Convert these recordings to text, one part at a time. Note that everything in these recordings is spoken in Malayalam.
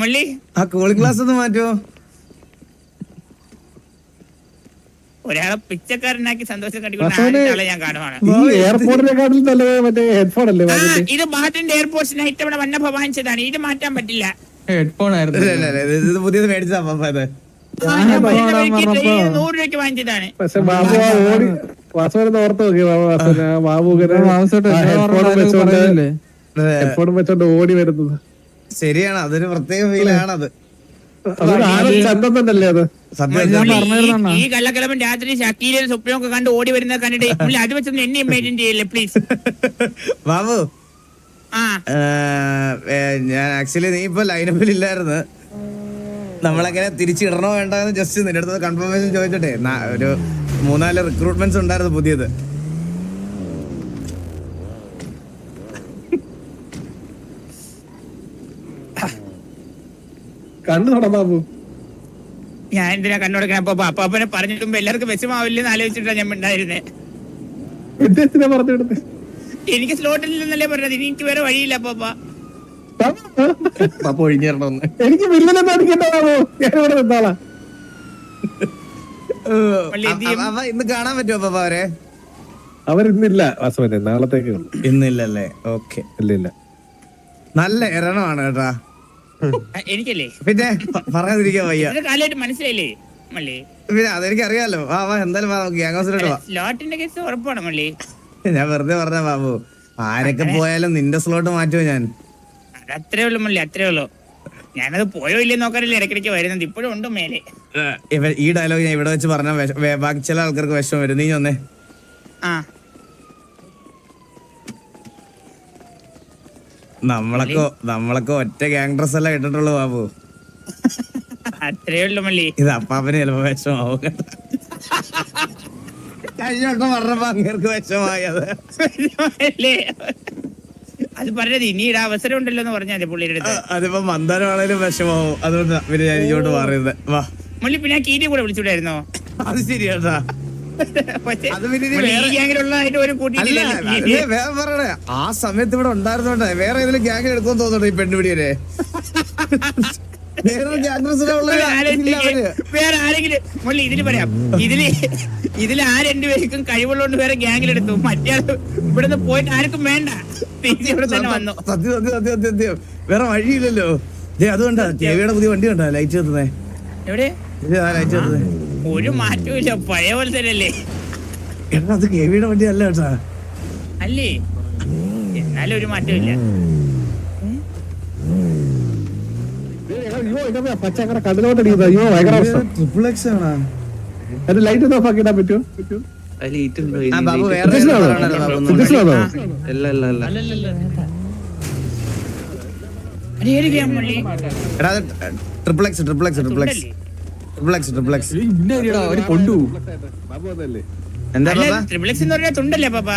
മുള്ളി? ആ കൂളിംഗ് ഗ്ലാസ് ഒന്ന് മാറ്റുമോ ഒരാളെ പിച്ചക്കാരനാക്കി സന്തോഷം ഞാൻ കാണുവാണ്. മറ്റേ ഹെഡ്ഫോൺ അല്ലേ ഇത് ബാറ്റിന്റെ എയർപോർട്സിനായിട്ട് ഇവിടെ വന്നപ്പോ വാങ്ങിച്ചതാണ്. ഇത് മാറ്റാൻ പറ്റില്ല. ഹെഡ്ഫോൺ ആയിരുന്നു. പുതിയത് മേടിച്ചാ നൂറ് രൂപയ്ക്ക് വാങ്ങിച്ചതാണ്. പക്ഷെ ബാബു ഓടി വാസവനെ ഓർത്ത് നോക്കി ബാബു വാസവൻ ആ ബാബു ഇങ്ങനെ വാസവട്ടെ, ആ ഞാൻ ഹെഡ്ഫോൺ വെച്ചോണ്ട് ഹെഡ്ഫോൺ വെച്ചോണ്ട് ഓടി വരുന്നത്. ശരിയാണ്. അതൊരു പ്രത്യേക ഫീലാണത്. ഈ കള്ളക്കിളമ്പൻ രാത്രി ഷക്കീലും സ്വപ്നമൊക്കെ കണ്ട് ഓടി വരുന്നത് കണ്ടിട്ട് പുള്ളി അത് വെച്ചൊന്നും എന്നെ ഇമേജിൻ ചെയ്യല്ലേ പ്ലീസ് ബാബു. ഞാൻ ആക്ച്വലി നീ ഇപ്പൊ ലൈനപ്പിൽ ഇല്ലായിരുന്നു. നമ്മളെങ്ങനെ തിരിച്ചിടണോ വേണ്ടെന്ന് ജസ്റ്റ് നിന്റെ അടുത്ത് കൺഫർമേഷൻ ചോദിച്ചിട്ടെ. ഒരു മൂന്നാൽ റിക്രൂട്ട്മെന്റ്സ് ഉണ്ടായിരുന്നു പുതിയത്. കണ്ണു ബാബു. ഞാൻ എന്തിനാ കണ്ണുടക്കണ അപ്പൊ അപ്പാപ്പനെ പറഞ്ഞിട്ടുമ്പോ എല്ലാവർക്കും വിഷമാവില്ലെന്ന് ആലോചിച്ചിട്ടാ ഞാൻ ഉണ്ടായിരുന്നേ എന്തിനാ പറഞ്ഞെടുത്ത് എനിക്ക് സ്ലോട്ടിൽ നിന്നല്ലേ പറഞ്ഞത്. ഇനി എനിക്ക് വേറെ വഴിയില്ല അപ്പാപ്പ പപ്പ എനിക്ക് വില്ലനെ ഞാൻ ഇവിടെ നിന്നാളാ. ഇന്ന് കാണാൻ പറ്റുമോ പപ്പ അവരെ? അവരിന്നില്ല വാസവനെ. നാളത്തേക്ക് ഉള്ളു. ഇന്നില്ലല്ലേ? ഓക്കെ. ഇല്ല ഇല്ല നല്ല എരണമാണ് കേട്ടാ. എനിക്കല്ലേ? പിന്നെ പറയാതിരിക്കാൻ വയ്യ. കാലമായിട്ട് മനസ്സിലായില്ലേ മള്ളി? പിന്നെ അതെനിക്ക് അറിയാലോ ആ വാ എന്തായാലും വാ ഗ്യാങ് ഹൗസിലോട്ട് വാ. സ്ലോട്ടിന്റെ കേസ് ഉറപ്പാണ് മള്ളി? ഞാൻ വെറുതെ പറഞ്ഞ ബാബു. ആരൊക്കെ പോയാലും നിന്റെ സ്ലോട്ട് മാറ്റുമോ ഞാൻ? അത് അത്രേ ഉള്ളു മള്ളി അത്രേ ഉള്ളു. ഞാനത് പോയോ ഇല്ലേ നോക്കാനല്ലേ ഇടയ്ക്കിടയ്ക്ക് വരുന്നത്. ഇപ്പോഴും ഉണ്ട് മേലെ. ഈ ഡയലോഗ് ഞാൻ ഇവിടെ വെച്ച് പറഞ്ഞ ബാക്കി ചില ആൾക്കാർക്ക് വിഷമം വരും. നീ ഒന്നേ ആ. നമ്മളൊക്കെ നമ്മളൊക്കെ ഒറ്റ ഗ്യാങ് ഡ്രസ് അല്ല ഇട്ടിട്ടുള്ളൂ ബാബു. അത്രേ ഉള്ളു മള്ളി. ഇത് അപ്പാപ്പന് ചിലപ്പോ വിഷമാവും. കേട്ടോ. കഴിഞ്ഞ വട്ടം പറഞ്ഞപ്പോ അങ്ങേർക്ക് വിഷമായി അത്. പറഞ്ഞത് അത് പറഞ്ഞത് ഇനിയുടെ അവസരം ഉണ്ടല്ലോ എന്ന് പറഞ്ഞാൽ പുള്ളിയുടെ അടുത്ത്. അതിപ്പോ മന്ദാരമാണേലും വിഷമാവും. അതുകൊണ്ട് പിന്നെ ഞാൻ ഇങ്ങോട്ട് പറയുന്നത് വാ. മള്ളി പിന്നെ ആ കീരി കൂടെ വിളിച്ചുവിടായിരുന്നോ അത് ശരിയാട്ടാ. വേറെ- ആ സമയത്ത് ഇവിടെ ഉണ്ടായിരുന്നോട്ടെ വേറെ ഏതെങ്കിലും ഗ്യാങ് എടുക്കുമെന്ന് തോന്നുന്നുണ്ട് ഈ പെണ്ണുപിടിയെ വേറെ ആരെങ്കിലും ആരെങ്കിലും ഇതിൽ പറയാം. ഇതിൽ ഇതിൽ ആ രണ്ടുപേർക്കും കഴിവുള്ളതുകൊണ്ട് വേറെ ഗ്യാങ്ങിലെടുത്തു മറ്റേ ഇവിടുന്ന് പോയിട്ട് ആർക്കും വേണ്ട. തിരിച്ച് ഇവിടെ തന്നെ വന്നു. സത്യം സത്യം സത്യം സത്യം സത്യം. വേറെ വഴിയില്ലല്ലോ. അതുകൊണ്ടാ ദേവിയുടെ പുതിയ വണ്ടി കണ്ടാ? ലൈറ്റ് കത്തുന്നേ എവിടെ? ഒരു മാറ്റവും ഇല്ല പഴയ പോലെ തന്നെയല്ലേ എന്നാ അത് കെവിയുടെ വണ്ടി അല്ല കേട്ടാ അല്ലേ എന്നാലും ഒരു മാറ്റവും ഇല്ല അയ്യോ ഇതാ പച്ച അങ്ങനെ കണ്ണിലോട്ട് അടിക്കുന്നത് അയ്യോ ഭയങ്കര അവസ്ഥ ട്രിപ്പിൾ എക്സ് ആണോ അത് ലൈറ്റ് ഒന്ന് ഓഫ് ആക്കിയിടാൻ പറ്റുമോ triple X triple X triple X അവർ എന്താ എന്ന് പറഞ്ഞാൽ തുണ്ടല്ലേ പാപ്പ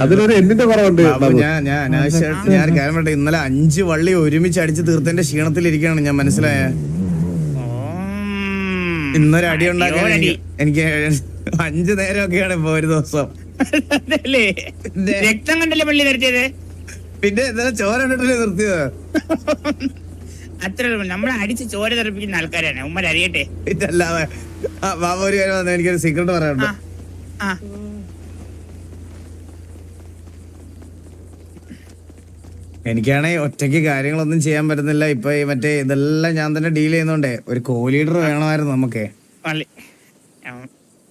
അതിനൊരു എന്നിന്റെ കുറവുണ്ട് ഞാൻ ഞാൻ അനാവശ്യമായിട്ട് ഞാൻ ഇന്നലെ അഞ്ച് വള്ളി ഒരുമിച്ച് അടിച്ച് തീർത്തതിന്റെ ക്ഷീണത്തിലിരിക്കുകയാണ് ഞാൻ മനസ്സിലായ? ഇന്നൊരു അടി ഉണ്ടാക്കാൻ. എനിക്ക് അഞ്ചു നേരമൊക്കെയാണ് ഇപ്പൊ ഒരു ദിവസം. പിന്നെ? രക്തം കണ്ടല്ലേ പള്ളി നിർത്തിയത്? പിന്നെ ഇന്നലെ ചോര കണ്ടിട്ടല്ലേ നിർത്തിയത്? അത്ര നമ്മളെ അടിച്ച് ചോര തെറിപ്പിക്കുന്ന ആൾക്കാരാണ്. ഉമ്മ അറിയട്ടെ? ഇതല്ലാതെ ആ ബാബു ഒരു കാര്യം പറഞ്ഞു എനിക്കൊരു സീക്രട്ട് പറയാനുണ്ട്. ആ ആ. എനിക്കാണെ ഒറ്റയ്ക്ക് കാര്യങ്ങളൊന്നും ചെയ്യാൻ പറ്റുന്നില്ല. ഇപ്പൊ ഈ മറ്റേ ഇതെല്ലാം ഞാൻ തന്നെ ഡീൽ ചെയ്യുന്നോണ്ടേ ഒരു കോ ലീഡർ വേണമായിരുന്നു നമുക്ക്.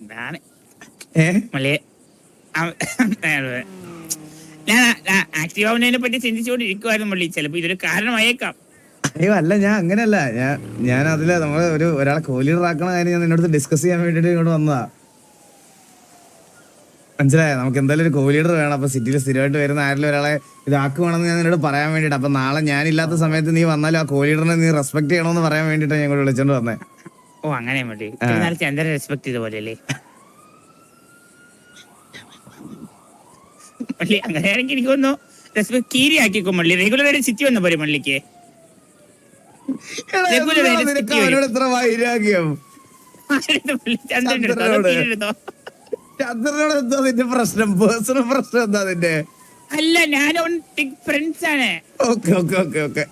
ഇതാണ് ഞാൻ ആക്റ്റീവ് ആവുന്നതിനെ പറ്റി ചിന്തിച്ചുകൊണ്ടിരിക്കുവായിരുന്നു മള്ളി. ചിലപ്പോ ഇതൊരു കാരണമായേക്കാം. അയ്യോ അല്ല ഞാൻ അങ്ങനെയല്ല. ഞാൻ ഞാൻ അതിൽ നമ്മൾ ഒരു ഒരാളെ കോ ലീഡർ ആക്കണ കാര്യം ഞാൻ നിന്നോട് ഡിസ്കസ് ചെയ്യാൻ വേണ്ടിട്ട് ഇങ്ങോട്ട് വന്നതാ. മനസ്സിലായോ? നമുക്ക് എന്തായാലും ഒരു കോ ലീഡർ വേണം. അപ്പൊ സിറ്റിയിൽ സ്ഥിരമായിട്ട് വരുന്ന ആരെങ്കിലും ഒരാളെ ഇതാക്കുവാണെന്ന് ഞാൻ നിന്നോട് പറയാൻ വേണ്ടിട്ട് അപ്പൊ നാളെ ഞാനില്ലാത്ത സമയത്ത് നീ വന്നാലും ആ കോ ലീഡറിനെ നീ റെസ്പെക്ട് ചെയ്യണമെന്ന് പറയാൻ വേണ്ടിട്ടാണ് ഞാൻ വിളിച്ചോണ്ട് വന്നേ. ഓ അങ്ങനെ ചന്ദ്രൻ റെസ്പെക്ട് ചെയ്ത പോലെ അല്ലേ? അങ്ങനെയാണെങ്കിൽ എനിക്ക് തോന്നുന്നു റെസ്പെക്ട് കീരി ആക്കിക്കോ മള്ളി. റെഗുലർ ആയിട്ട് സിറ്റി വന്ന പോലെ മള്ളിക്ക് എടാ, രഘുവിനെ എന്തിനാ നേരെ നിനക്ക് stick ചെയ്യും. അവനോട് ഇത്ര വൈരാഗ്യം? ചന്ദ്രനോട്. എന്താ നിന്റെ പ്രശ്നം? പേഴ്സണൽ പ്രശ്നം എന്താ നിന്റെ? അല്ല ഞാൻ ഫ്രണ്ട്സ് ആണ്. Okay okay okay okay.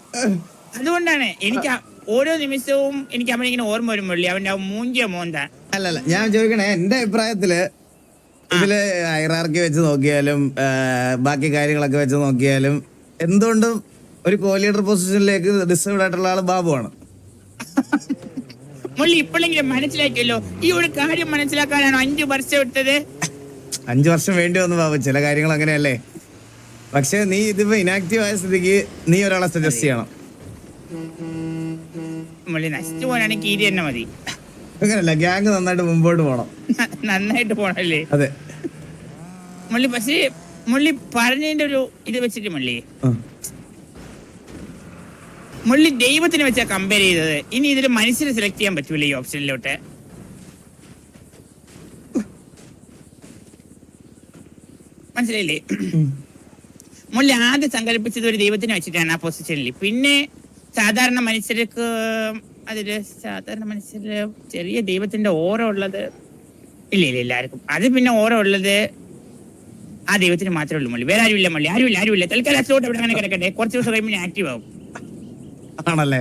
അതുകൊണ്ടാണ് എനിക്ക് ഓരോ നിമിഷവും എനിക്ക് അവനെ ഇങ്ങനെ ഓർമ്മ വരുമ്പോഴേ അവന്റെ മൂഞ്ചിയ മോന്ത. അല്ലല്ല ഞാൻ ചോദിക്കണേ എന്റെ അഭിപ്രായത്തിൽ ഇതിൽ ഹൈറാർക്കി വെച്ച് നോക്കിയാലും ബാക്കി കാര്യങ്ങളൊക്കെ വെച്ച് നോക്കിയാലും എന്തുകൊണ്ടും ഒരു കോ ലീഡർ പൊസിഷനിലേക്ക് ഡിസേബിൾ ആയിട്ടുള്ള ആൾ ബാബുവാണ്. മുള്ളി ഇപ്പോഴെങ്കിലും മനസ്സിലാക്കിയല്ലോ. ഈ ഒരു കാര്യം മനസ്സിലാക്കാനാണ് അഞ്ചു വർഷം എടുത്തത്? അഞ്ചു വർഷം വേണ്ടി വന്നു ബാബു. ചില കാര്യങ്ങൾ അങ്ങനെയല്ലേ? പക്ഷെ നീ ഇതിപ്പോ ഇനാക്റ്റീവ് ആയ സ്ഥിതിക്ക് നീ ഒരാളെ സജസ്റ്റ് ചെയ്യണം. മുള്ളി നശിച്ചു പോകാനാണെങ്കിൽ കീരി തന്നെ മതി. അങ്ങനല്ല ഗ്യാങ് നന്നായിട്ട് മുമ്പോട്ട് പോണം. നന്നായിട്ട് പോണല്ലേ? അതെ. മുള്ളി പക്ഷേ മുള്ളി പറഞ്ഞതിന്റെ ഒരു ഇത് വെച്ചിട്ട് മുള്ളി. മുള്ളി ദൈവത്തിന് വെച്ചാ കമ്പയർ ചെയ്തത്. ഇനി ഇതിൽ മനുഷ്യരെ സെലക്ട് ചെയ്യാൻ പറ്റൂല ഈ ഓപ്ഷനിലോട്ട് മനസ്സിലായില്ലേ? മുള്ളി ആദ്യം സങ്കല്പിച്ചത് ഒരു ദൈവത്തിനെ വെച്ചിട്ടാണ് ആ പൊസിഷനിൽ പിന്നെ സാധാരണ മനുഷ്യർക്ക് അതിൽ സാധാരണ മനുഷ്യര് ചെറിയ ദൈവത്തിന്റെ ഓറ ഉള്ളത് ഇല്ല ഇല്ല എല്ലാവർക്കും അത് പിന്നെ ഓറ ഉള്ളത് ആ ദൈവത്തിന് മാത്രമേ ഉള്ളൂ മുള്ളി. വേറെ ആരുമില്ല മുള്ളി. ആരുമില്ല ആരുമില്ല. തൽക്കാലം അച്ഛനോട്ട് എവിടെ അങ്ങനെ കിടക്കട്ടെ. കുറച്ച് ദിവസം കഴിയുമ്പോൾ ആക്റ്റീവ് ആവും. ആണല്ലേ?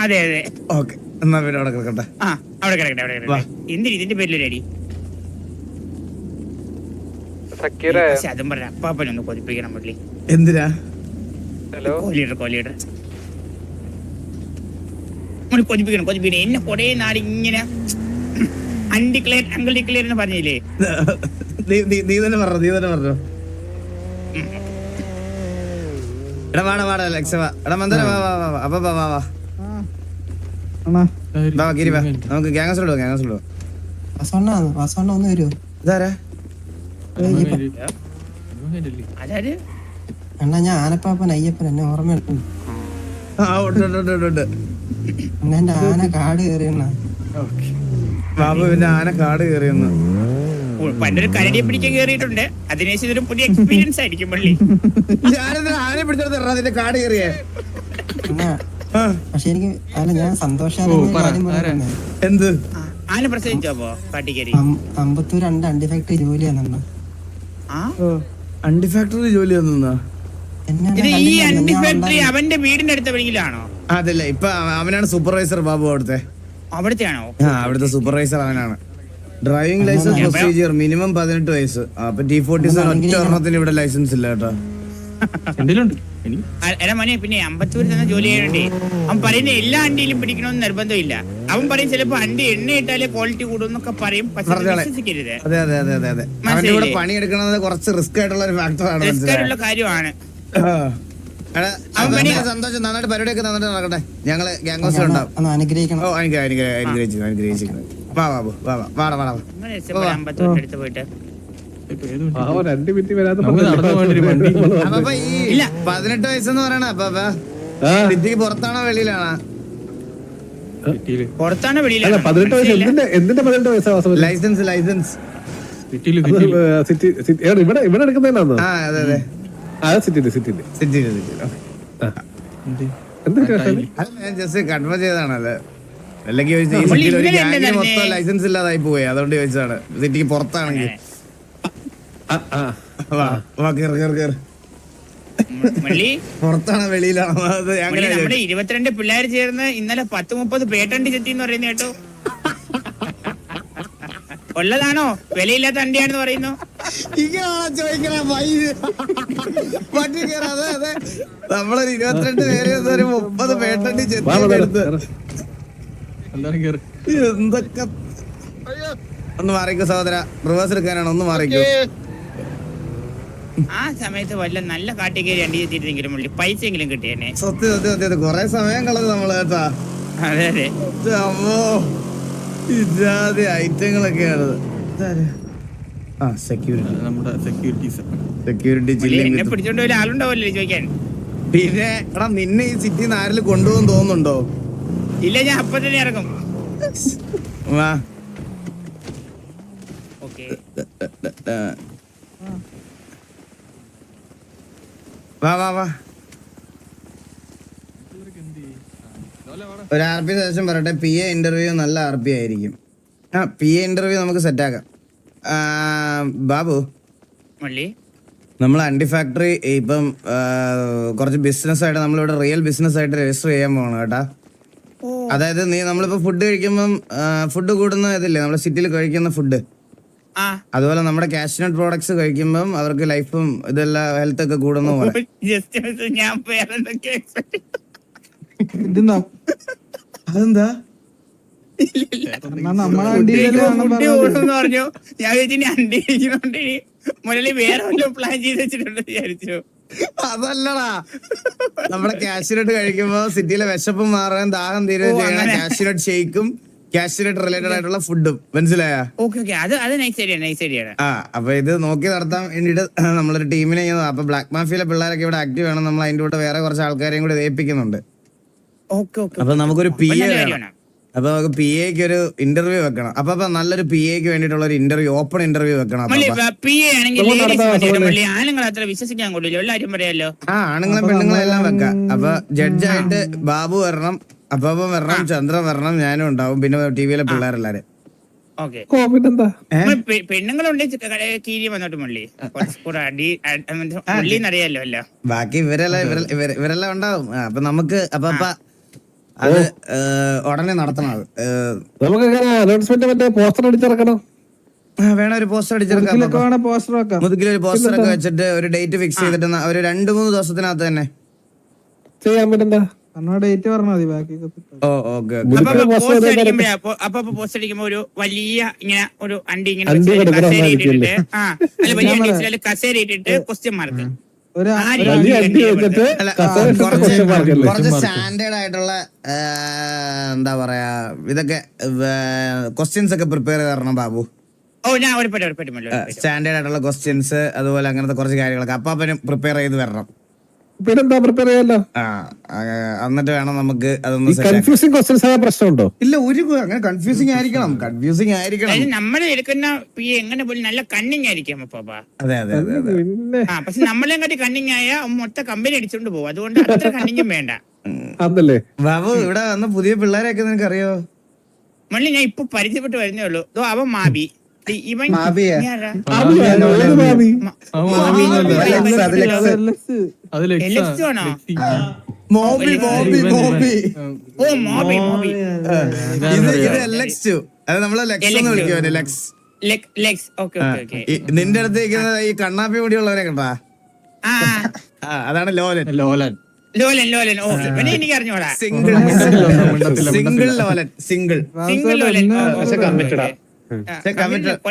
അതെ അതെ. ഓക്കെ എന്നാ പിന്നെ അവിടെ കിടക്കട്ടെ. ആ അവിടെ കിടക്കട്ടെ അവിടെ കിടക്കട്ടെ. എന്തിന് ഇതിന്റെ പേരിലൊരു അടി? പക്ഷെ അതും പറഞ്ഞ അപ്പാപ്പനൊന്ന് കൊതിപ്പിക്കണം പുള്ളി. എന്തിനാ? കോലീഡർ കോലീഡർ മുള്ളി കൊതിപ്പിക്കണം കൊതിപ്പിക്കണം. എന്നെ കൊറേ നാട് ഇങ്ങനെ അൺഡിക്ലെയർ അങ്കിൾ ഡിക്ലെയർ എന്ന് പറഞ്ഞില്ലേ? നീ- നീ- നീ തന്നെ പറഞ്ഞു നീ തന്നെ പറഞ്ഞു. എടാ വാടാ വാടാ ലക്ഷ വാ. എടാ മന്ദര വാ വാ വാ വാ അപ്പൊ വാ വാ വാ. അണ്ണാ. വാ വാ. ഗിരി വാ നമുക്ക് ഗ്യാങ്സ് ഗ്യാങ്സ് ഒന്ന് വരുമോ ഇതാരാ? അണ്ണാ ഞാൻ ആനപ്പാപ്പൻ അയ്യപ്പൻ എന്നെ ഓർമ്മയുണ്ട് അണ്ണ എന്റെ ആന കാട് കയറിയണ്ണ. ബാബു പിന്നെ ആന കാട് കയറിയെന്ന്. പണ്ടൊരു കരടിയെ പിടിക്കാൻ കേറിയിട്ടുണ്ട്. അതിനുശേഷം ഇതൊരു പുതിയ എക്സ്പീരിയൻസ് ആയിരിക്കും പള്ളി. ഞാനെന്താ ആനയെ പിടിച്ചെടുത്ത് അതിന്റെ കാട് കയറിയേ? പക്ഷെ എനിക്ക് അല്ല ഞാൻ സന്തോഷം എന്ത്? ആന പ്രസവിച്ചോ അപ്പോ? കാട്ടിക്കരി അമ്പത്തൂർ രണ്ട് അണ്ടിഫാക്ടറി ജോലിയാണ് അണ്ണ ആ അണ്ടിഫാക്ടറി ജോലി ഇത് ഈ അണ്ടി ഫാക്ടറി അവന്റെ വീടിന്റെ അടുത്ത വെളിയിലാണോ അതല്ല ഇപ്പൊ അവനാണ് സൂപ്പർവൈസർ ബാബു അവിടുത്തെ. അവിടുത്തെ ആണോ ആ അവിടുത്തെ സൂപ്പർവൈസർ അവനാണ്. ഡ്രൈവിംഗ് ലൈസൻസ് പ്രൊസീജിയർ മിനിമം പതിനെട്ട് വയസ്സ്. അപ്പൊ ടി ഫോർട്ടി സെവൻ ഒറ്റ ഒരെണ്ണത്തിന് ഇവിടെ ലൈസൻസ് ഇല്ല കേട്ടോ. എടാ മോനെ പിന്നെ അമ്പത്തൂർ തന്നെ ജോലി ചെയ്യണ്ടേ? അവൻ പറയുന്ന എല്ലാ അണ്ടിയിലും പിടിക്കണമെന്ന് നിർബന്ധമില്ല. അവൻ പറയും ചിലപ്പോ അണ്ടി എണ്ണ ഇട്ടാലേ ക്വാളിറ്റി കൂടും എന്നൊക്കെ പറയും. വിശ്വസിക്കരുത്. അതെ അതെ അതെ അതെ അതെ. അവന്റെ പണിയെടുക്കണത് കുറച്ച് റിസ്ക് ആയിട്ടുള്ള ഒരു ഫാക്ടർ ആണ് റിസ്ക് മനസ്സിലായോ? കാര്യമാണ്. എടാ, അവൻ അപ്പൊ സന്തോഷം നന്നായിട്ട് പരിപാടിയൊക്കെ നന്നായിട്ട് നടക്കട്ടെ. ഞങ്ങൾ ഗ്യാങ് ഹൗസിൽ ഉണ്ടാവും അനുഗ്രഹിക്കണം. ഓ അനുഗ്രഹം അനുഗ്രഹം അനുഗ്രഹിച്ചു അനുഗ്രഹിച്ചു വാ വാ വാ വാടാ വാടാ അടുത്ത് പോയിട്ട്. രണ്ട് മിനിറ്റ് വണ്ടി. അപ്പൊ ഈ ഇല്ല. പതിനെട്ട് വയസ്സെന്ന് പറയണ അപ്പൊ അപ്പൊ പുറത്താണോ വെളിയിലാണോ? പുറത്താണ് വെളിയിലാണ്? പതിനെട്ട് വയസ്സ് എന്തിന്റെ എന്തിന്റെ പതിനെട്ട് വയസ്സാ വാസവൻ ലൈസൻസ് ലൈസൻസ്. ഇവിടെ ഇവിടെ എടുക്കുന്നതിനാന്നോ? ആ അതെ സിറ്റിന്റെ സിറ്റിന്റെ ടൈൽ. ഞാൻ ജസ്റ്റ് കൺഫേം ചെയ്തതാണല്ലേ. അല്ലെങ്കിൽ ഈ സിറ്റിയിൽ ഒരു ഗ്യാങ്ങിന് മൊത്തം ലൈസൻസ് ഇല്ലാതായി പോയി അതുകൊണ്ട് ചോദിച്ചതാണ്. സിറ്റിക്ക് പുറത്താണെങ്കിൽ. പുറത്താണോ വെളിയിലാണോ. നമ്മുടെ ഇരുപത്തിരണ്ട് പിള്ളേർ ചേർന്ന് ഇന്നലെ പത്ത് മുപ്പത് പേട്ടണ്ടി ചെത്തി എന്ന് പറയുന്ന കേട്ടോ. ഉള്ളതാണോ? വിലയില്ലാത്ത അണ്ടിയാണെന്ന് പറയുന്നു. നമ്മളൊരു ഇരുപത്തിരണ്ട് പേര് ഒരു മുപ്പത് പേട്ടണ്ടി ചെത്തി എടുത്ത് എന്തൊക്കെ? ഒന്ന് മാറിക്കോ സഹോദര. റിവേഴ്സ് എടുക്കാനാണ് ഒന്ന് മാറിക്കോ. ആ സമയത്ത് വല്ല നല്ല കാട്ടിക്കേരി അണ്ടി ചെത്തിയിട്ടെങ്കിലും മുള്ളി പൈസ എങ്കിലും കിട്ടിയെന്നെ സത്യം സത്യം. സത്യം കൊറേ സമയം കളഞ്ഞു നമ്മൾ കേട്ടാ. അതെ അതെ. അമ്മോ. ഇജാതി ഐറ്റങ്ങളൊക്കെയാണ്? ആ സെക്യൂരിറ്റി നമ്മുടെ സെക്യൂരിറ്റീസ് സെക്യൂരിറ്റി ജില്ല എന്നെ പിടിച്ചോണ്ട് വല്ല ആളുണ്ടാവല്ലേ ചോദിക്കാൻ? പിന്നെ എടാ നിന്നെ ഈ സിറ്റിന്ന് ആരെങ്കിലും കൊണ്ടുപോകും തോന്നുന്നുണ്ടോ? ഇല്ല ഞാൻ അപ്പൊ തന്നെ ഇറങ്ങും. വാ. ഓക്കെ. വാ വാ വാ. ഒരു ആർ പി സജഷൻ പറയട്ടെ. പി എ ഇന്റർവ്യൂ നല്ല ആർ പി ആയിരിക്കും. ആ പി എ ഇന്റർവ്യൂ നമുക്ക് സെറ്റ് ആക്കാം. ബാബു. നമ്മൾ അണ്ടി ഫാക്ടറി ഇപ്പം കുറച്ച് ബിസിനസ് ആയിട്ട് നമ്മളിവിടെ റിയൽ ബിസിനസ് ആയിട്ട് രജിസ്റ്റർ ചെയ്യാൻ പോകണം കേട്ടാ. അതായത് നീ നമ്മളിപ്പോ ഫുഡ് കഴിക്കുമ്പം ഫുഡ് കൂടുന്ന ഇതില്ലേ നമ്മുടെ സിറ്റിയിൽ കഴിക്കുന്ന ഫുഡ് ആ. അതുപോലെ നമ്മുടെ കാഷ്നട്ട് പ്രോഡക്ട്സ് കഴിക്കുമ്പം അവർക്ക് ലൈഫും ഇതെല്ലാം ഹെൽത്ത് ഒക്കെ കൂടുന്ന പോലെ. ജസ്റ്റ് ഞാൻ വേറെ എന്തൊക്കെ expect ചെയ്തു. ഇതെന്താ അതെന്താ ഞാൻ മുരളി വേറെ പ്ലാൻ ചെയ്ത് വെച്ചിട്ടുണ്ട് വിചാരിച്ചു. അതല്ലടാ. നമ്മളെ കാഷ്നട്ട് കഴിക്കുമ്പോ സിറ്റിയിലെ വിശപ്പ് മാറാൻ ദാഹം തീരുകയും ചെയ്യണം. അങ്ങനെ. കാഷ്നട്ട് ഷേക്കും റിലേറ്റഡ് ആയിട്ടുള്ള ഫുഡും മനസ്സിലായോ? അത് അത് നൈസ് ഐഡിയ നൈസ് ഐഡിയ ആ അപ്പൊ ഇത് നോക്കി നടത്താൻ വേണ്ടിട്ട് നമ്മളൊരു ടീമിനെ അപ്പൊ ബ്ലാക്ക് മാഫിയിലെ പിള്ളേരൊക്കെ ഇവിടെ ആക്റ്റീവ് ആണ് നമ്മൾ അതിന്റെ കൂടെ വേറെ കുറച്ച് ആൾക്കാരെയും കൂടെ ഏൽപ്പിക്കുന്നുണ്ട്. അപ്പൊ നമുക്കൊരു പി എ വേണം. അപ്പൊ നമുക്ക് പി എക്ക് ഒരു ഇന്റർവ്യൂ വെക്കണം. അപ്പൊ അപ്പൊ നല്ലൊരു പി എക്ക് വേണ്ടിയിട്ടുള്ള ഒരു ഇന്റർവ്യൂ ഓപ്പൺ ഇന്റർവ്യൂ വെക്കണം. പി എ ആണെങ്കിൽ ആണുങ്ങൾ അത്ര വിശ്വസിക്കാൻ കൊള്ളില്ല. എല്ലാരും പറയാലോ. ആ ആണുങ്ങളെ പെണ്ണുങ്ങളെ എല്ലാം വെക്കാം. അപ്പൊ ജഡ്ജായിട്ട് ബാബു വരണം അപ്പം വരണം ചന്ദ്രൻ വരണം ഞാനും ഉണ്ടാവും. പിന്നെ ടി വിയിലെ പിള്ളേരെല്ലാരും. ബാക്കി ഇവരെല്ലാം ഇവരെ- ഇവരെ- ഇവരെല്ലാം ഉണ്ടാവും. അപ്പൊ നമുക്ക് അപ്പൊ അത് ഉടനെ നടത്തണം അത്. നമുക്ക് എങ്ങനെ അനൗൺസ്മെന്റ് മറ്റേ പോസ്റ്റർ അടിച്ചിറക്കണം. വേണം ഒരു പോസ്റ്റർ അടിച്ചിറക്കാം മുതുകിൽ ഒരു പോസ്റ്റർ ഒക്കെ വെച്ചിട്ട് ഒരു ഡേറ്റ് ഫിക്സ് ചെയ്തിട്ട് ഒരു രണ്ട് മൂന്ന് ദിവസത്തിനകത്ത് തന്നെ. ചെയ്യാൻ അടിക്കുമ്പോ ഒരു വലിയ ഇങ്ങനെ ഒരു അണ്ടി ഇങ്ങനെ കസേര ഇട്ടിട്ട് ക്വസ്റ്റ്യൻ മാർക്ക് കുറച്ച് സ്റ്റാൻഡേർഡ് ആയിട്ടുള്ള എന്താ പറയാ ഇതൊക്കെ ക്വസ്റ്റ്യൻസ് ഒക്കെ പ്രിപ്പയർ ചെയ്ത് തരണം ബാബു. സ്റ്റാൻഡേർഡ് ആയിട്ടുള്ള ക്വസ്റ്റ്യൻസ് അതുപോലെ അങ്ങനത്തെ കുറച്ച് കാര്യങ്ങളൊക്കെ അപ്പാപ്പനും പ്രിപ്പയർ ചെയ്ത് വരണം. പിന്നെന്താ പ്രിപ്പയർ ചെയ്യാലോ? എന്നിട്ട് വേണം നമുക്ക് കൺഫ്യൂസിംഗ് അതൊന്ന്. കൺഫ്യൂസിങ് ക്വസ്റ്റ്യൻസ് ആയ പ്രശ്നമുണ്ടോ? ഇല്ല ഒരു അങ്ങനെ കൺഫ്യൂസിംഗ് ആയിരിക്കണം കൺഫ്യൂസിംഗ് ആയിരിക്കണം. നമ്മളെ നമ്മൾ എടുക്കുന്ന പി എങ്ങനെ പോലും നല്ല കണ്ണിങ് ആയിരിക്കും അപ്പാ അതെ അതെ അതെ പക്ഷെ നമ്മളെ കാട്ടി കണ്ണിങ് ആയ മൊത്തം കമ്പനി അടിച്ചോണ്ട് പോകും. അതുകൊണ്ട് അത്ര കണ്ണിങ്ങും വേണ്ട. അതല്ലേ? ബാബു ഇവിടെ വന്ന പുതിയ പിള്ളേരെയൊക്കെ നിനക്ക് അറിയോ മള്ളി ഞാൻ ഇപ്പൊ പരിചയപ്പെട്ട് വരുന്നേ ഉള്ളൂ. ദോ അവൻ മാബി ഇവൻ മാബി മാബി? മോബി ഓ മോബി മോബി ഇത് ഇത് എലക്സ് ടു അത് നമ്മളെ ലെക്സ് എന്ന് LX2. LX LX leg legs okay okay okay നിന്റെ അടുത്ത് ഈ കണ്ണാപ്പി മുടിയുള്ളവരെ കണ്ടാ അതാണ് ലോലൻ ലോലൻ ലോലൻ ലോലൻ എനിക്ക് അറിഞ്ഞോടാ സിംഗിൾ സിംഗിൾ ലോലൻ സിംഗിൾ സിംഗിൾ ലോലൻ പക്ഷെ ഓ,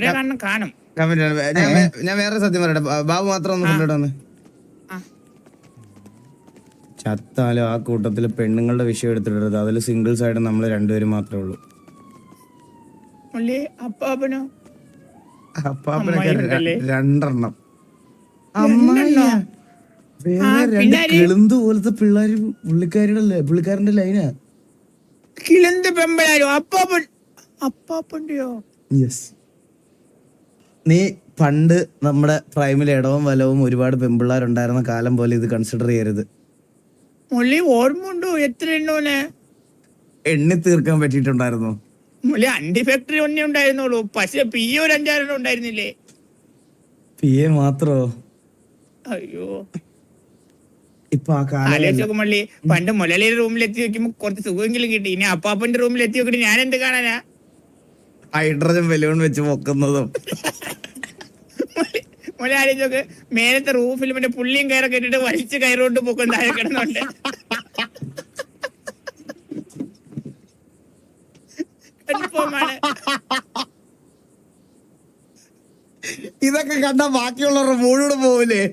കാണണം കാണും. കമന്റ് ഞാൻ ഞാൻ വേറെ സത്യം പറയട്ടെ. ബാബു മാത്രം ഒന്ന് കൊണ്ടിടന്ന് ആ. ചത്താലും ആ കൂട്ടത്തിൽ പെണ്ണുങ്ങളുടെ വിഷയം എടുത്തിടരുത്. അതിൽ സിംഗിൾസ് ആയിട്ട് നമ്മൾ രണ്ടുപേരും മാത്രമേ ഉള്ളൂ. അപ്പാപ്പനോ അപ്പാപ്പനൊക്കെ രണ്ടെണ്ണം? കിളുന്ത് പോലത്തെ പിള്ളേര് പുള്ളിക്കാരുടെ അല്ലേ പുള്ളിക്കാരന്റെ ലൈനാ കിളന്ത് പെമ്പലാരോ അപ്പാപ്പൻ അപ്പാപ്പന്റെയോ യെസ് നീ പണ്ട് നമ്മുടെ പ്രൈമിൽ ഇടവും വലവും ഒരുപാട് പെമ്പിള്ളാരുണ്ടായിരുന്ന കാലം പോലെ ഇത് കൺസിഡർ ചെയ്യരുത്. മുള്ളി എത്ര എണ്ണോനെ എണ്ണി തീർക്കാൻ പറ്റിയിട്ടുണ്ടായിരുന്നു? മുള്ളി അണ്ടി ഫാക്ടറി ഒന്നേ ഉണ്ടായിരുന്നുള്ളൂ. പക്ഷെ പി ഒരു അഞ്ചാറെണ്ണം ഉണ്ടായിരുന്നില്ലേ? പി എ മാത്രോ? അയ്യോ. ഇപ്പൊ ആ കാലം ആലോചിച്ച് നോക്ക് പണ്ട് മുലലിയുടെ റൂമിൽ നോക്കുമ്പോ കുറച്ച് സുഖമെങ്കിലും കിട്ടി. ഇനി അപ്പാപ്പന്റെ റൂമിൽ നോക്കിട്ട് ഞാൻ എന്ത് കാണാനാ? ഹൈഡ്രജൻ ബലൂൺ വെച്ച് പൊക്കുന്നതും. നോക്ക്. മേലത്തെ റൂഫിൽ മറ്റേ പുള്ളിയും കയറൊക്കെ ഇട്ടിട്ട് വലിച്ചു കയറോട്ട് പൊക്കും താഴെ കിടന്നുണ്ട്. Confirm ഇതൊക്കെ കണ്ട ബാക്കിയുള്ളവർ മുഴുവൻ പോവില്ലേ?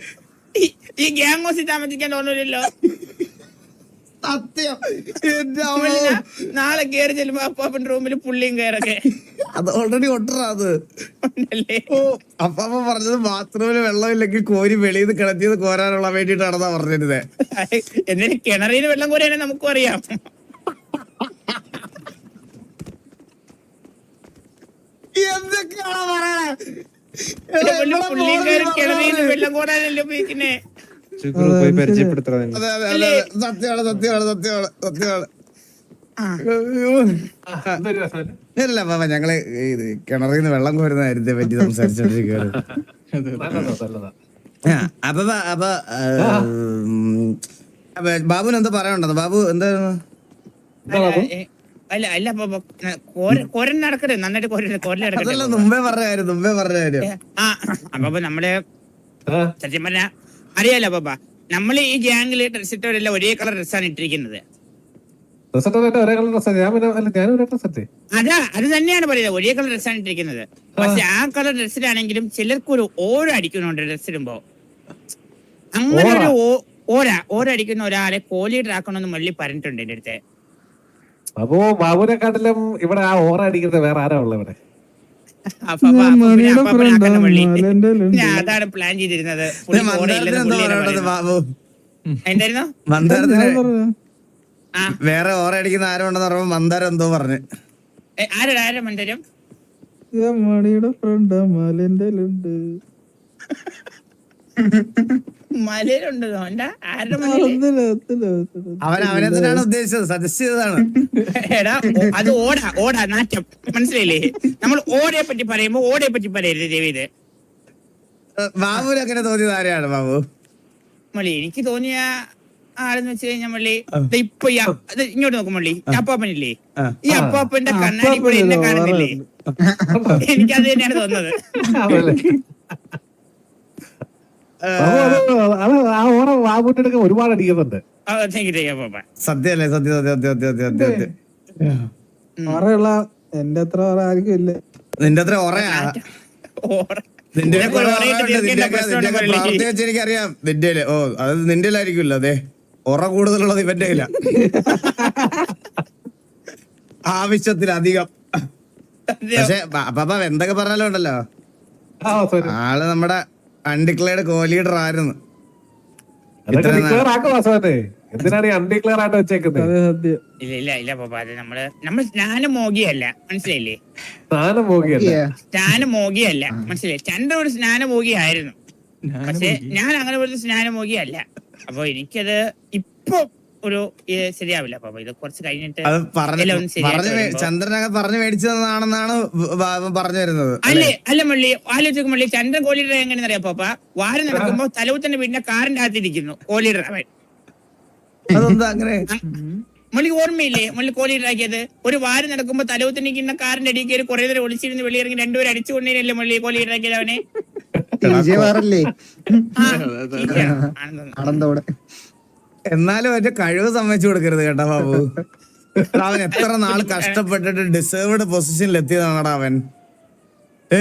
ഈ- ഗ്യാങ് ഹൗസിൽ താമസിക്കാൻ തോന്നില്ലല്ലോ സത്യം. നാളെ കയറി ചെല്ലുമ്പോ അപ്പാപ്പൻ റൂമിൽ പുള്ളിയും കയറൊക്കെ. അത് ഓൾറെഡി ഒട്ടറാ അത്. ഓ അപ്പാപ്പ പറഞ്ഞത് ബാത്റൂമിൽ വെള്ളമില്ലെങ്കിൽ കോരി വെളിയിൽ നിന്ന് കിടത്തിയത് കോരാനുള്ള വേണ്ടിട്ടാണെന്നാ പറഞ്ഞിരുന്നത് എന്നിട്ട് കിണറിൽ വെള്ളം കോരാനെ നമുക്കും അറിയാം. എന്തൊക്കെയാണോ പറയണേ? പുള്ളിയും കയറി കിണറിൽ വെള്ളം കോരാനല്ലേ ഉപയോഗിക്കുന്നേ? പോയി പരിചയപ്പെടുത്തണം അതെ അതെ അതെ അതെ. സത്യമാണ് സത്യമാണ് സത്യമാണ് സത്യമാണ്. ഇല്ല പാപ്പ ഞങ്ങൾ കിണറിൽ നിന്ന് വെള്ളം കോരുന്ന കാര്യത്തെ പറ്റി സംസാരിച്ചോണ്ടിരിക്കുകയാണ് അപ്പൊ അപ്പൊ ബാബുന് എന്താ പറയണ്ടോ ബാബു എന്തായിരുന്നു? അല്ല, അല്ല അപ്പൊ കോരൻ നടക്കരുത്. നന്നായിട്ട് കോരൻ നടക്കട്ടെ. മുമ്പേ പറഞ്ഞായിരുന്നു മുമ്പേ പറഞ്ഞ കാര്യം. ആ അപ്പൊ അപ്പൊ നമ്മൾ സത്യം പറഞ്ഞ അറിയാലോ പാപ്പ നമ്മൾ ഈ ഗ്യാങ്ങിൽ ഡ്രസ് ഇട്ടവരെല്ലാം ഒരേ കളർ ഡ്രസ്സാണ് ഇട്ടിരിക്കുന്നത്. Dress ഇട്ടവരുടെ ഒരേ കളർ ഡ്രസ് ഞാൻ പിന്നെ അല്ല ഞാനും ഒരേ ഡ്രസ് അതാ അത് തന്നെയാണ് പറയുന്നത്. ഒരേ കളർ ഡ്രസ്സാണ് ഇട്ടിരിക്കുന്നത്. പക്ഷെ ആ കളർ ഡ്രസ്സിലാണെങ്കിലും ചിലർക്ക് ഒരു ഓര അടിക്കുന്നുണ്ട് ഡ്രസ് ഇടുമ്പോ അങ്ങനെ ഒരു ഓര ഓര അടിക്കുന്ന ഒരാളെ കോലീഡർ ആക്കണമെന്ന് മല്ലി പറഞ്ഞിട്ടുണ്ട് എന്റെ അടുത്ത്. അപ്പോ ബാബുനെക്കാട്ടിലും ഇവിടെ ആ ഓറ അടിക്കുന്നത് വേറെ ആരാ ഉള്ളത് ഇവിടെ? അതാണ് പ്ലാൻ ചെയ്തിരുന്നത്. എന്തായിരുന്നു? മന്ദാരത്തിന് ഓറ അടിക്കുന്ന ആരുണ്ടെന്ന് പറയുമ്പോ മന്ദാരം എന്തോ പറഞ്ഞു. ആരാ മണിയുടെ ഫ്രണ്ട് മലന്റെ ഉണ്ട് മലയിലുണ്ട്? അവൻ അവനെ തന്നെയാണ് ഉദ്ദേശിച്ചത് സജസ്റ്റ് ചെയ്തതാണ്. എടാ അത് ഓടാ ഓടാ നാറ്റം. മനസ്സിലായില്ലേ? നമ്മൾ ഓടയെ പറ്റി പറയുമ്പോ ഓടയെ പറ്റി പറയരുത് ദേവിത് ബാബുവിന് അങ്ങനെ തോന്നിയത് ആരെയാണ് ബാബു? മൊളി എനിക്ക് തോന്നിയ ആളെന്ന് വെച്ച് കഴിഞ്ഞാൽ മള്ളി ഇപ്പൊ ഇങ്ങോട്ട് നോക്കും മള്ളി അപ്പാപ്പനില്ലേ ഈ അപ്പാപ്പന്റെ കണ്ണാടി കൂടെ എന്നെ കാണുന്നില്ലേ എനിക്കത് തന്നെയാണ് തോന്നുന്നത് ആ ഓറ ഒരുപാട് അടിക്കുന്നുണ്ട് താങ്ക് യു അപ്പാപ്പ സത്യമല്ലേ സത്യം സത്യം സത്യം സത്യം സത്യം സത്യം പറയുള്ള എന്റെ അത്ര പറ ആർക്കും ഇല്ല നിന്റെ അത്ര നിന്റെ. വെച്ച് എനിക്കറിയാം നിന്റെ ഓ അത് നിന്റെ അതെ ഉറ കൂടുതലുള്ളത് ഇവന്റെ കയ്യില. ആവശ്യത്തിലധികം. പക്ഷെ പാപ്പ എന്തൊക്കെ പറഞ്ഞാലും ഉണ്ടല്ലോ? ആൾ നമ്മുടെ അൺഡിക്ലെയർഡ് കോ ലീഡർ ആയിരുന്നു ഇല്ല ഇല്ല ഇല്ല പാപ്പ അത് നമ്മൾ നമ്മൾ സ്നാനം മോഗിയല്ല. മനസ്സിലായില്ലേ? സ്നാനം മോഗിയല്ല. മനസ്സിലായി ചന്ദ്ര ഒരു സ്നാനമോഗി ആയിരുന്നു പക്ഷെ ഞാൻ അങ്ങനെ ഒരു സ്നാനമോഗി അല്ല അപ്പൊ എനിക്കത് ഇപ്പൊ ഒരു ശരിയാവില്ല. ഇത് കുറച്ച് കഴിഞ്ഞിട്ട്. ചന്ദ്രനൊക്കെ പറഞ്ഞു മേടിച്ചതാണെന്നാണ് പറഞ്ഞു വരുന്നത് അല്ലേ? അല്ല? മള്ളി ആലോചിക്കും മള്ളി. ചന്ദ്രൻ കോലീഡർ എങ്ങനെയെന്ന് അറിയാം പാപ്പ വാരം നടക്കുമ്പോ തലവുത്തന്നെ വീടിന്റെ കാറിന്റെ അകത്തിരിക്കുന്നു കോലീഡർ അവൻ അതെന്താ അങ്ങനെ? മള്ളി ഓർമ്മയില്ലേ മള്ളി കോലീഡർ ആക്കിയത് ഒരു വാരം നടക്കുമ്പോ തലവുത്തന്നെ ഇരിക്കുന്ന കാറിന്റെ അടിയിൽ കയറി കുറെ നേരം ഒളിച്ചിരുന്ന് വെളിയിറങ്ങി രണ്ടുപേരും അടിച്ചു കൊണ്ടേനല്ലേ മള്ളി കോലീഡർ ആക്കിയത് അവനെ? വിജയവാറല്ലേ ആ, ഇരിക്കണം. ആണെന്ന് തോന്നുന്നു. എന്നാലും അവന്റെ കഴിവ് സമ്മതിച്ചു കൊടുക്കരുത് കേട്ടാ ബാബു. അവൻ എത്ര നാൾ കഷ്ടപ്പെട്ടിട്ട് ഡിസേർവ്ഡ് പൊസിഷനിൽ എത്തിയതാണടാ അവൻ. ഏ?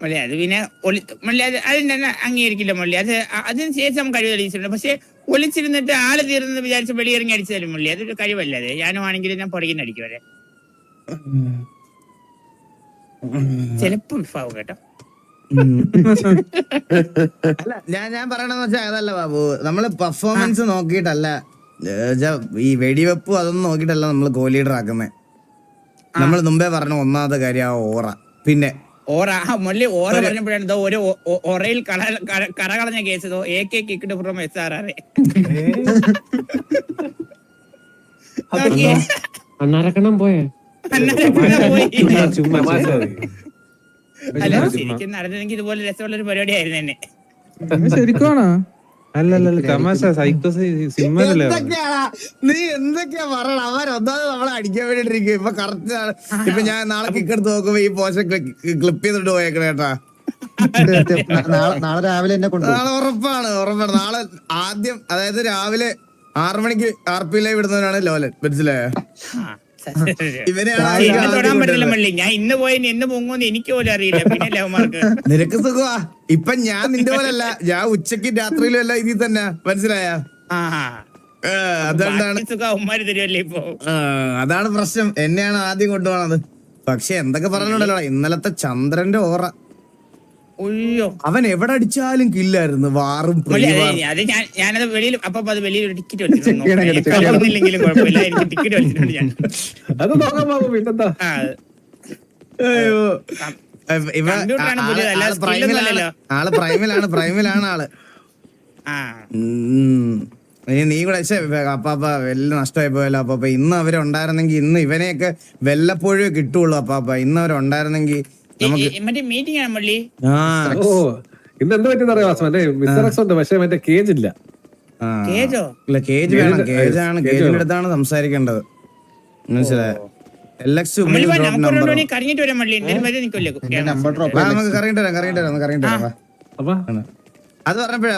മള്ളി അത് പിന്നെ ഒളി മള്ളി അത് അതിന് തന്നെ അംഗീകരിക്കില്ല മള്ളി അത് അതിന് ശേഷം കഴിവ് തെളിയിച്ചിട്ടുണ്ട്. പക്ഷെ ഒളിച്ചിരുന്നിട്ട് ആൾ തീർന്നു വിചാരിച്ച് വെളിയിറങ്ങി അടിച്ചു തരും മള്ളി അതൊരു കഴിവല്ല അത്? ഞാനും ആണെങ്കിൽ ഞാൻ പുറകിന്ന് അടിക്കും അവരെ. ചിലപ്പോ വിഫാവും കേട്ടോ. അല്ല ഞാൻ ഞാൻ പറയണെന്ന് വെച്ചാൽ അതല്ല ബാബു. നമ്മൾ പെർഫോമൻസ് നോക്കിയിട്ടല്ല. ഈ വെടിവെപ്പ് അതൊന്നും നോക്കിയിട്ടല്ല നമ്മൾ ഗോൾ ലീഡർ ആക്കുന്നേ നമ്മൾ മുമ്പേ പറഞ്ഞ ഒന്നാമത്തെ കാര്യം ആ ഓറ. പിന്നെ ഓറ ആ മള്ളി ഓറ പറഞ്ഞപ്പോഴാണ് ഇതോ ഒരു ഒറയിൽ കള കള- കറ കളഞ്ഞ കേസ് ഇതോ എ കെ കിക്കിട്ട് പുറം എസ് ആർ ആർ അണ്ണാരക്കണം പോയേ? പോയി. ചുമ്മാ. അല്ല ശരിക്കും നടന്നെങ്കിൽ ഇതുപോലെ രസമുള്ള ഒരു പരിപാടിയായിരുന്നു തന്നെ ശരിക്കുവാണോ? അല്ലല്ല തമാശ സൈക്കോ സിനിമയിലല്ലേ നീ എന്തൊക്കെയാ പറയണ? അവരൊന്നാമത് നമ്മളെ അടിക്കാൻ വേണ്ടിട്ടിരിക്കും ഇപ്പൊ കറക്റ്റ് ഇപ്പൊ ഞാൻ നാളെ കിക്ക് എടുത്ത് നോക്കുമ്പോ ഈ പോഷൻ ക്ലിപ്പ് ചെയ്തിട്ട് പോയേക്കണേ നാളെ രാവിലെ എന്നെ കൊണ്ട് നാളെ ഉറപ്പാണ് ഉറപ്പാണ്. നാളെ ആദ്യം അതായത് രാവിലെ ആറു മണിക്ക് ആർ പി ലൈവ് ഇടുന്നവനാണ് ലോലൻ. മനസ്സിലായോ? തൊടാൻ പറ്റില്ല. മള്ളി. ഞാൻ ഇന്ന് പോയി എന്ന് പൊങ്ങുമെന്ന് എനിക്ക് പോലും അറിയില്ല. പിന്നെ ലവ്മാർക്ക് നിനക്ക് സുഖമാ. ഇപ്പൊ ഞാൻ നിന്റെ പോലെ അല്ല ഞാൻ ഉച്ചയ്ക്ക് രാത്രിയിലും അല്ല ഇതിൽ തന്നെ. മനസ്സിലായ? ആ, അതാണ് പ്രശ്നം. എന്നെയാണ് ആദ്യം കൊണ്ടുപോകണത് പക്ഷെ എന്തൊക്കെ പറഞ്ഞിട്ടുണ്ടല്ലോ. ഇന്നലത്തെ ചന്ദ്രന്റെ ഓറ. ഉയ്യോ. അവൻ എവിടെ അടിച്ചാലും കില്ലായിരുന്നു വാറും അതെ ഞാൻ ഞാനത് വെളിയിൽ അപ്പൊ അത് വെളിയിൽ ഒരു ടിക്കറ്റ് കുഴപ്പമില്ല എനിക്ക് ടിക്കറ്റ് വലിച്ചിട്ടുണ്ട് ഞാൻ. അത് നോക്കാം ബാബു പിന്നെന്താ? ആൾ പ്രൈമിലാണ് പ്രൈമിലാണ് ആൾ. നീ കൂടെ അപ്പാപ്പ വല്ല നഷ്ടമായി പോയല്ലോ അപ്പാപ്പ ഇന്ന് അവരുണ്ടായിരുന്നെങ്കിൽ ഇന്ന് ഇവനെയൊക്കെ വല്ലപ്പോഴേ കിട്ടുള്ളൂ അപ്പാപ്പ ഇന്ന് അവരുണ്ടായിരുന്നെങ്കിൽ ഈ- ഈ- മീറ്റിംഗ് ആണ് മള്ളി. ആ. ഓ ഇന്ന് എന്ത് പറ്റിയെന്ന് അറിയാം വാസു മറ്റേ മിസ്റ്റർ എക്സ് ഉണ്ട് പക്ഷെ മറ്റേ കേജ് ഇല്ല. ആ. കേജോ ഇല്ല കേജ് വേണം. കേജാണ് കേജിന്റെ അടുത്താണ് സംസാരിക്കേണ്ടത്. മനസ്സിലായോ? എൽ എക്സ് മള്ളി നമുക്ക് നമ്പർ കറങ്ങിട്ട് വരാൻ മള്ളി. എന്തായാലും വരെ നമ്പർ ഡ്രോപ്പ് നമുക്ക് കറങ്ങിട്ട് വരാം കറങ്ങിട്ട് വരാം കറങ്ങിട്ട് വരാം വാ. അത് പറഞ്ഞപ്പോഴാ